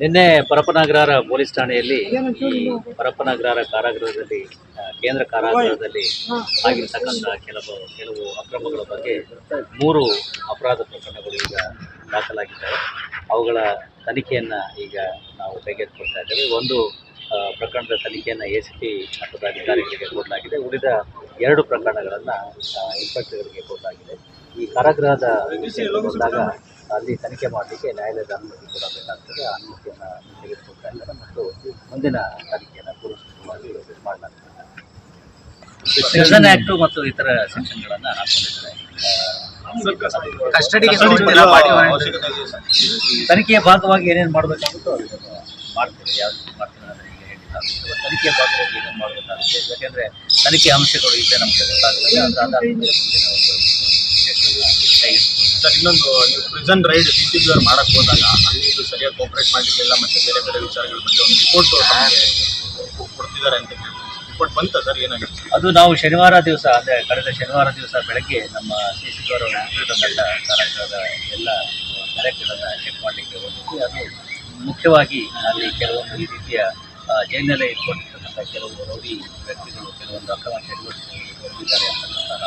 ನಿನ್ನೆ ಪರಪನಗ್ರಹಾರ ಪೊಲೀಸ್ ಠಾಣೆಯಲ್ಲಿ ಪರಪನಗ್ರಹರ ಕಾರಾಗೃಹದಲ್ಲಿ ಕೇಂದ್ರ ಕಾರಾಗೃಹದಲ್ಲಿ ಆಗಿರ್ತಕ್ಕಂಥ ಕೆಲವು ಕೆಲವು ಅಕ್ರಮಗಳ ಬಗ್ಗೆ ಮೂರು ಅಪರಾಧ ಪ್ರಕರಣಗಳು ಈಗ ದಾಖಲಾಗಿದ್ದಾವೆ. ಅವುಗಳ ತನಿಖೆಯನ್ನು ಈಗ ನಾವು ಕೈಗೆತ್ತಿಕೊಳ್ತಾ ಇದ್ದೇವೆ. ಒಂದು ಪ್ರಕರಣದ ತನಿಖೆಯನ್ನು ಎ ಸಿ ಪಿ ಮಟ್ಟದ ಅಧಿಕಾರಿಗಳಿಗೆ ಕೊಡಲಾಗಿದೆ. ಉಳಿದ ಎರಡು ಪ್ರಕರಣಗಳನ್ನು ಇನ್ಸ್ಪೆಕ್ಟರ್ಗಳಿಗೆ ಕೊಡಲಾಗಿದೆ. ಈ ಕಾರಾಗೃಹದ ಬಂದಾಗ ಅಲ್ಲಿ ತನಿಖೆ ಮಾಡಲಿಕ್ಕೆ ನ್ಯಾಯಾಲಯದ ಅನುಮತಿ ಕೂಡ ಬೇಕಾಗ್ತದೆ. ಆ ಅನುಮತಿಯನ್ನು ತೆಗೆದುಕೊಳ್ತಾ ಇದ್ದಾರೆ ಮತ್ತು ಮುಂದಿನ ತನಿಖೆಯನ್ನು ಪೂರ್ವಸಿತವಾಗಿ ಮಾಡಲಾಗ್ತದೆ ಮತ್ತು ಇತರ ಸೆಕ್ಷನ್ಗಳನ್ನು ಹಾಕೊಂಡಿದ್ದಾರೆ. ಕಸ್ಟಡಿಗೆ ತನಿಖೆಯ ಭಾಗವಾಗಿ ಏನೇನು ಮಾಡಬೇಕಾಗುತ್ತೋ ಅದನ್ನು ಮಾಡ್ತೀವಿ ಯಾವ್ದು ಮಾಡ್ತೀವಿ ಅನ್ನೋದನ್ನ ಈಗ ಹೇಳಿಲ್ಲ. ಬಟ್ ತನಿಖೆಯ ಭಾಗವಾಗಿ ಏನೇನು ಮಾಡಬೇಕಾಗುತ್ತೆ. ಯಾಕೆಂದರೆ ತನಿಖೆ ಅಂಶಗಳು ಇದೆ ನಮಗೆ ಗೊತ್ತಾಗುತ್ತೆ ಅದರ ಆಧಾರದ ಮೇಲೆ ಮುಂದಿನ ಒಂದು ವಿಷಯಗಳನ್ನ ಕೈಗೆತ್ತಿಕೊಳ್ಳೋಣ. ಸರ್ ಇನ್ನೊಂದು, ನೀವು prison raid C C B ಅವ್ರು ಮಾಡಕ್ ಹೋದಾಗ ಅಲ್ಲಿ ಇದು ಸರಿಯಾಗಿ ಕೋಪರೇಟ್ ಮಾಡಿರಲಿಲ್ಲ, ಮತ್ತೆ ಬೇರೆ ಬೇರೆ ವಿಚಾರಗಳ ಬಗ್ಗೆ ಒಂದು ರಿಪೋರ್ಟ್ ಕೊಡ್ತಿದ್ದಾರೆ ಅಂತ ರಿಪೋರ್ಟ್ ಬಂತ ಸರ್, ಏನಾಗಿದೆ? ಅದು ನಾವು ಶನಿವಾರ ದಿವಸ, ಅಂದರೆ ಕಳೆದ ಶನಿವಾರ ದಿವಸ ಬೆಳಗ್ಗೆ ನಮ್ಮ ಸಿ ಸಿ ಗೌರವ ನೇತೃತ್ವದ ಕಾರ್ಯಕ್ರಮದ ಎಲ್ಲ ಕಾರ್ಯಕ್ರಮಗಳನ್ನು ಚೆಕ್ ಮಾಡಲಿಕ್ಕೆ ಹೋಗಿದ್ವಿ. ಅದು ಮುಖ್ಯವಾಗಿ ಅಲ್ಲಿ ಕೆಲವೊಂದು ಈ ರೀತಿಯ ಜೈನಲ್ಲೇ ಜೈಲಿನಲ್ಲೇ ಇಟ್ಕೊಂಡಿರ್ತಕ್ಕಂಥ ಕೆಲವು ರೌಡಿ ವ್ಯಕ್ತಿಗಳು ಕೆಲವೊಂದು ಅಕ್ರಮ ಚಟುವಟಿಕೆಗಳಿದ್ದಾರೆ ಅಂತಕ್ಕಂತಹ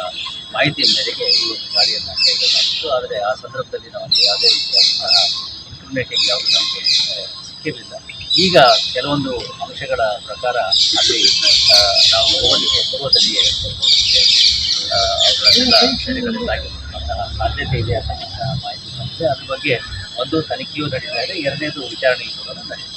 ಮಾಹಿತಿ ಮೇರೆಗೆ ಈ ಒಂದು ಗಾಡಿಯನ್ನು ಕೈಗೊಳ್ಳಲಾಗಿತ್ತು ಆದರೆ ಆ ಸಂದರ್ಭದಲ್ಲಿ ನಮಗೆ ಯಾವುದೇ ರೀತಿಯಾದಂತಹ ಇನ್ಫಾರ್ಮೇಟಿಂಗ್ ಯಾವುದು ನಮಗೆ ಸಿಕ್ಕಿರಲಿಲ್ಲ. ಈಗ ಕೆಲವೊಂದು ಅಂಶಗಳ ಪ್ರಕಾರ ಅಲ್ಲಿ ನಾವು ಹೋಗಲಿಕ್ಕೆ ಪೂರ್ವದಲ್ಲಿಯೇ ಹೋಗಲಿಕ್ಕೆ ಆ, ಅವುಗಳನ್ನೆಲ್ಲ ಸಾಧ್ಯತೆ ಇದೆ ಅಂತಕ್ಕಂತಹ ಮಾಹಿತಿ ಬಂದಿದೆ. ಅದ್ರ ಬಗ್ಗೆ ಒಂದು ತನಿಖೆಯೂ ನಡೀತಾ ಇದೆ. ಎರಡನೇದು ವಿಚಾರಣೆಯೂ ಕೂಡ ನಡೀತಾ ಇದೆ